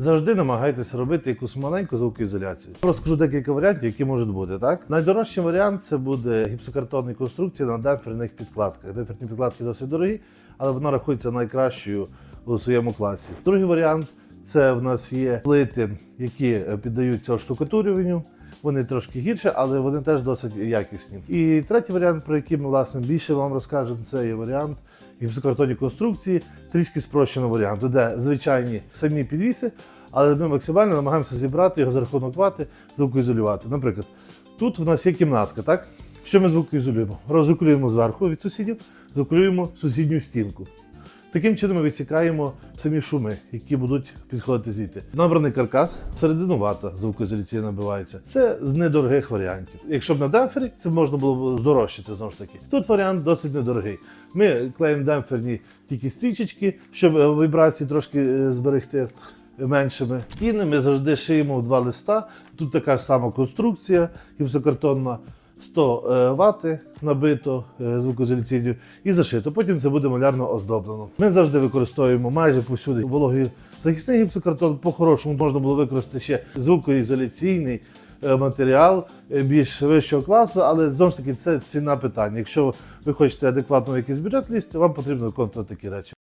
Завжди намагайтеся робити якусь маленьку звукоізоляцію. Розкажу декілька варіантів, які можуть бути. Так? Найдорожчий варіант це буде гіпсокартонні конструкції на демпферних підкладках. Демпферні підкладки досить дорогі, але вона рахується найкращою у своєму класі. Другий варіант це в нас є плити, які е, піддаються оштукатурюванню. Вони трошки гірші, але вони теж досить якісні. І третій варіант, про який ми власне більше вам розкажемо, це є варіант гіпсокартонні конструкції, трішки спрощеного варіанту, де звичайні самі підвіси, але ми максимально намагаємося зібрати його за рахунок вати, звукоізолювати. Наприклад, тут в нас є кімнатка, так? Що ми звукоізолюємо? Роззвукуємо зверху від сусідів, звукуємо сусідню стінку. Таким чином ми відсікаємо самі шуми, які будуть підходити звідти. Набраний каркас, середину вата звукоізоляція набивається. Це з недорогих варіантів. Якщо б на демпфері, це можна було б здорожчати знову ж таки. Тут варіант досить недорогий. Ми клеїмо демпферні тільки стрічечки, щоб е, вібрації трошки е, зберегти меншими. Стіни ми завжди шиємо в два листа. Тут така ж сама конструкція, гіпсокартонна. 100 е, вати набито е, звукоізоляційною і зашито. Потім це буде малярно оздоблено. Ми завжди використовуємо майже повсюди вологий захисний гіпсокартон. По-хорошому можна було використати ще звукоізоляційний е, матеріал більш вищого класу, але знову ж таки це ціна питання. Якщо ви хочете адекватно в якийсь бюджет лізти, вам потрібно виконувати такі речі.